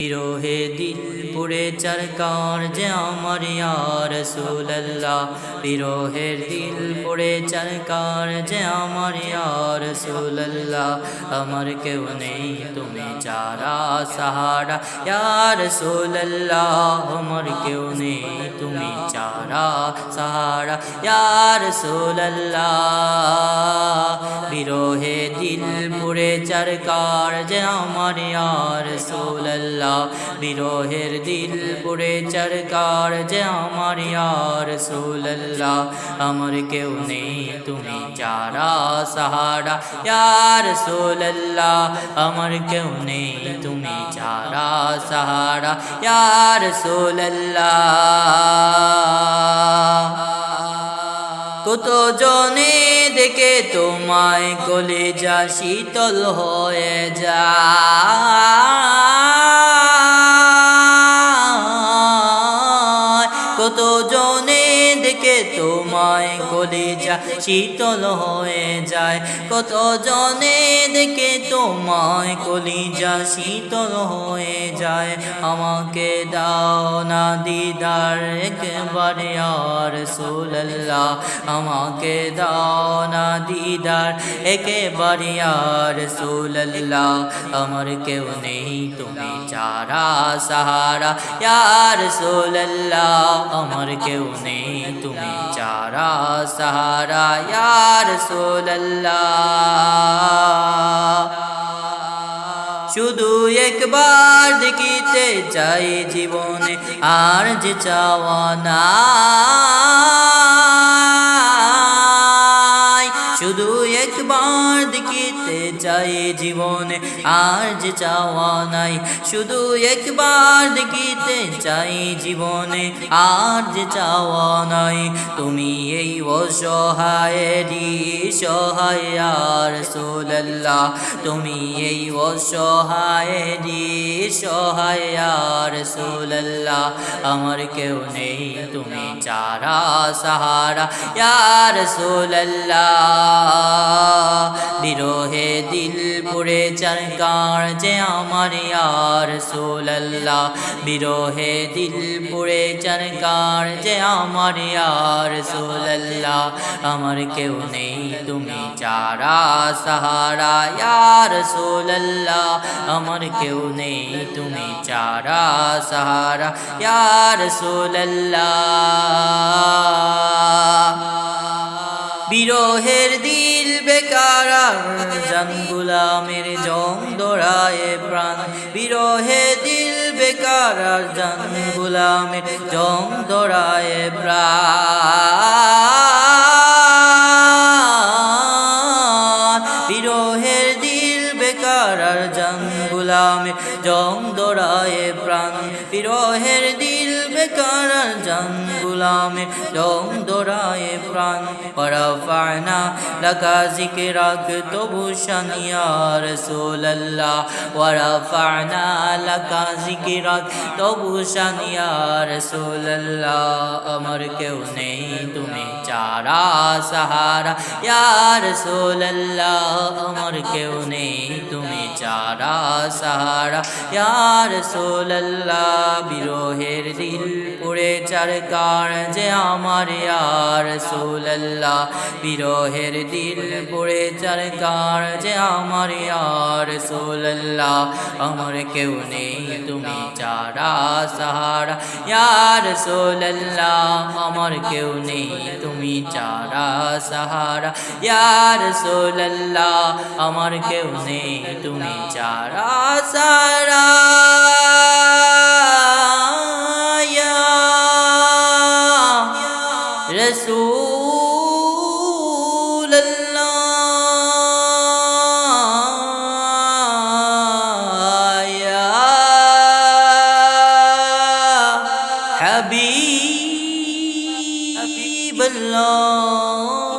বিরোহে দিল পুড়ে চারকার যে আমার ইয়ার সুল্লাহ বিরোহের দিল পুড়ে চারকার যে আমার ইয়ার সুল্লাহ আমার কেউ নেই, তুমি চারা সাহারা ইয়ার সুল্লাহ আমার কেউ নেই, তুমি চারা সাহারা ইয়ার সুল্লাহ বিরোহে দিল পুড়ে চারকার যে আমার ইয়ার সুল্লাহ বিরোহের দিল পুরে চরকার যে আমার ইয়ার সুল্লাহ আমার কেউ নেই, তুমি চারা সাহারা, ইয়ার সুল্লাহ আমার কেউ নেই, তুমি চারা সাহারা, ইয়ার সুল্লাহ কত জনে দেখে তোমায় কলেজা শীতল হয়ে যায়। কত জনে দেখে তোমায় কলেজা শীতল হয়ে যায়। কত জনে দেখে তোমায় কলিজা শীতল হয়ে যায়। আমাকে দাও না দিদার একবারে আর সুল্লাহ আমাকে দাও না দিদার একেবারে আর সুল্লাহ আমার কেউ নেই, তুমি চারা সাহারা। ইয়ার সুল্লাহ আমার কেউ নেই, তুমি চারা সাহারা ইয়ার সুল্লাহ শুধু একবার দেখিতে চাই জীবনে আর যে চাওয়া নাই। শুধু একবার দেখিতে চাই জীবনে আর যে চাওয়া নাই। শুধু একবার দেখিতে চাই জীবনে আর যে চাওয়া নাই। তুমি এই অসহায়েরই সহায় আর সোল্লাহ তুমি এই অসহায়েরই সহায় আর সোল্লাহ আমার কেউ নেই, তুমি চারা সাহারা, ইয়ার সোল্লাহ বিরোহে দিল পুড়ে চরকার যে আমার ইয়ার সোল্লাহ বিরোহে দিল পুড়ে চরকার যে আমার ইয়ার সোল্লাহ আমার কেউ নেই, তুমি চারা সাহারা ইয়ার সোল্লাহ আমার কেউ নেই, তুমি চারা সাহারা ইয়ার সোল্লাহ বিরোহের দিল বেকার জান গুলামের জং দোড়ায় প্রাণ। বিরোহে দিল বেকার জান গুলামের জং দোড়ায় প্রাণ। প্রাণ গুলামে জং দোড়ায়ে প্রাণ বিরহের দিল বেকার জান গুলামে জং দোড়ায়ে প্রাণ পরফানা লাগা জিকে রাগ তবু শানিয়া রসুল আল্লাহ ওয়ারাফানা লাগা জিকে রাগ তবু শানিয়া রসুল আল্লাহ আমার কেউ নেই তুমি চারা सहारा यार सोल्ला अमर क्यों नहीं तुम চারা সারা। ইয়ার সোল্লা বিরোহের দিল। পুড়ে চারকার যে আমার ইয়ার সোল্লাহ বিরোহের দিল পুড়ে চারকার যে আমার ইয়ার সোল্লাহ আমার কেউ নেই, তুমি চারা সাহারা। ইয়ার সোল্লাহ আমার কেউ নেই, তুমি চারা সাহারা। ইয়ার সোল্লাহ আমার কেউ নেই, তুমি চারা সারা হাবিব আল্লাহ।